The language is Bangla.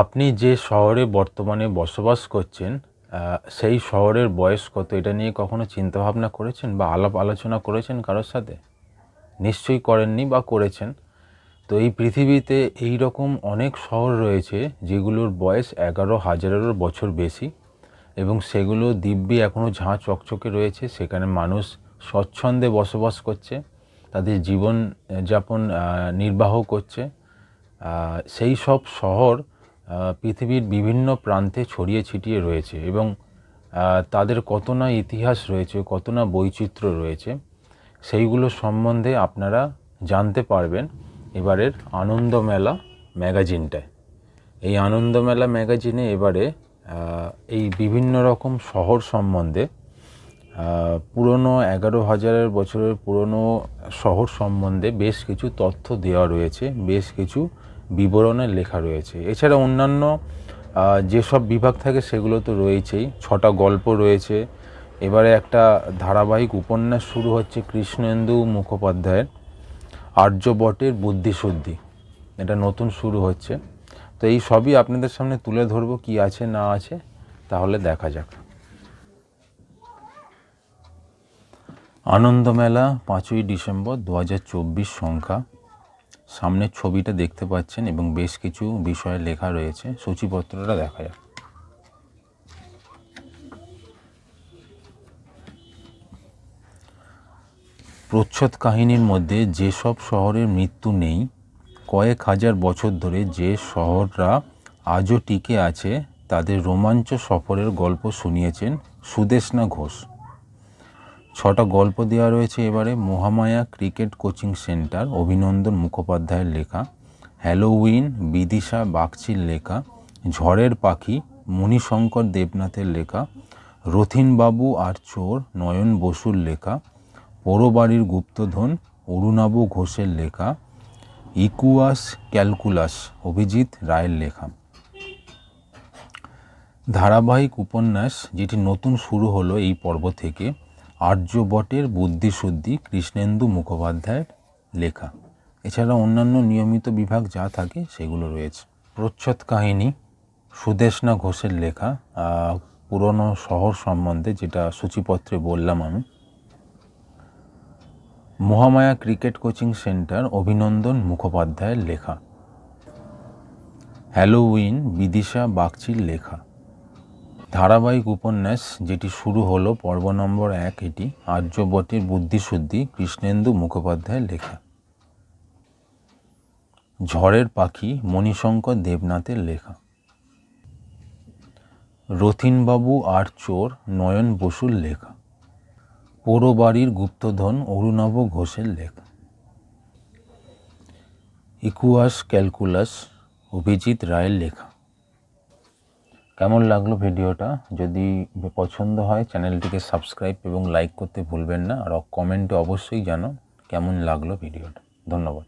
আপনি যে শহরে বর্তমানে বসবাস করছেন সেই শহরের বয়স কত? এটা নিয়ে কখনো চিন্তা ভাবনা করেছেন বা আলাপ আলোচনা করেছেন কারোর সাথে? নিশ্চয়ই করেননি বা করেছেন। তো এই পৃথিবীতে এই রকম অনেক শহর রয়েছে যেগুলোর বয়স এগারো হাজারেরও বছর বেশি এবং সেগুলো দিব্যি এখনও ঝাঁ চকচকে রয়েছে। সেখানে মানুষ স্বচ্ছন্দে বসবাস করছে, তাদের জীবন যাপন নির্বাহ করছে। সেই সব শহর পৃথিবীর বিভিন্ন প্রান্তে ছড়িয়ে ছিটিয়ে রয়েছে এবং তাদের কত না ইতিহাস রয়েছে, কত না বৈচিত্র্য রয়েছে, সেইগুলো সম্বন্ধে আপনারা জানতে পারবেন এবারের আনন্দমেলা ম্যাগাজিনটায়। এই আনন্দমেলা ম্যাগাজিনে এবারে এই বিভিন্ন রকম শহর সম্বন্ধে পুরনো এগারো হাজারের বছরের পুরনো শহর সম্বন্ধে বেশ কিছু তথ্য দেওয়া রয়েছে, বেশ কিছু বিবরণে লেখা রয়েছে। এছাড়া অন্যান্য যেসব বিভাগ থাকে সেগুলো তো রয়েছেই। ছটা গল্প রয়েছে। এবারে একটা ধারাবাহিক উপন্যাস শুরু হচ্ছে কৃষ্ণেন্দু মুখোপাধ্যায়ের আর্যবটের বুদ্ধিশুদ্ধি। এটা নতুন শুরু হচ্ছে। তো এই সবই আপনাদের সামনে তুলে ধরবো কি আছে, না আছে, তাহলে দেখা যাক। আনন্দমেলা পাঁচই ডিসেম্বর দু হাজার চব্বিশ সংখ্যা। সামনের ছবিটা দেখতে পাচ্ছেন এবং বেশ কিছু বিষয়ে লেখা রয়েছে। সূচিপত্রটা দেখা যাক। প্রচ্ছদ কাহিনীর মধ্যে যেসব শহরের মৃত্যু নেই, কয়েক হাজার বছর ধরে যে শহররা আজও টিকে আছে, তাদের রোমাঞ্চ সফরের গল্প শুনিয়েছেন সুদেশনা ঘোষ। ছটা গল্প দেওয়া রয়েছে এবারে। মহামায়া ক্রিকেট কোচিং সেন্টার, অভিনন্দন মুখোপাধ্যায়ের লেখা, হ্যালোউইন, বিদিশা বাগচির লেখা, ঝড়ের পাখি মণিশঙ্কর দেবনাথের লেখা, রথিনবাবু আর চোর, নয়ন বসুর লেখা, পোড়োবাড়ির গুপ্তধন, অরুণাবু ঘোষের লেখা, ইকুয়াস ক্যালকুলাস, অভিজিৎ রায়ের লেখা। ধারাবাহিক উপন্যাস, যেটি নতুন শুরু হলো এই পর্ব থেকে আর্যবটের বুদ্ধিশুদ্ধি কৃষ্ণেন্দু মুখোপাধ্যায়ের লেখা। এছাড়া অন্যান্য নিয়মিত বিভাগ যা থাকে সেগুলো রয়েছে। প্রচ্ছদ কাহিনী সুদেশনা ঘোষের লেখা পুরনো শহর সম্বন্ধে যেটা সূচিপত্রে বললাম আমি। মহামায়া ক্রিকেট কোচিং সেন্টার অভিনন্দন মুখোপাধ্যায়ের লেখা। হ্যালোউইন বিদিশা বাগচির লেখা। ধারাবাহিক উপন্যাস যেটি শুরু হলো পর্ব নম্বর এক এটি আর্যবটের বুদ্ধিশুদ্ধি কৃষ্ণেন্দু মুখোপাধ্যায়ের লেখা। ঝড়ের পাখি মণিশঙ্কর দেবনাথের লেখা। রথিনবাবু আর চোর নয়ন বসুর লেখা। পোড়ো বাড়ির গুপ্তধন অরুণাভ ঘোষের লেখা। ইকুয়াস ক্যালকুলাস অভিজিৎ রায়ের লেখা। কেমন লাগল ভিডিওটা? যদি পছন্দ হয়, চ্যানেলটিকে সাবস্ক্রাইব এবং লাইক করতে ভুলবেন না, আর কমেন্টে অবশ্যই জানো কেমন লাগল ভিডিওটা। ধন্যবাদ।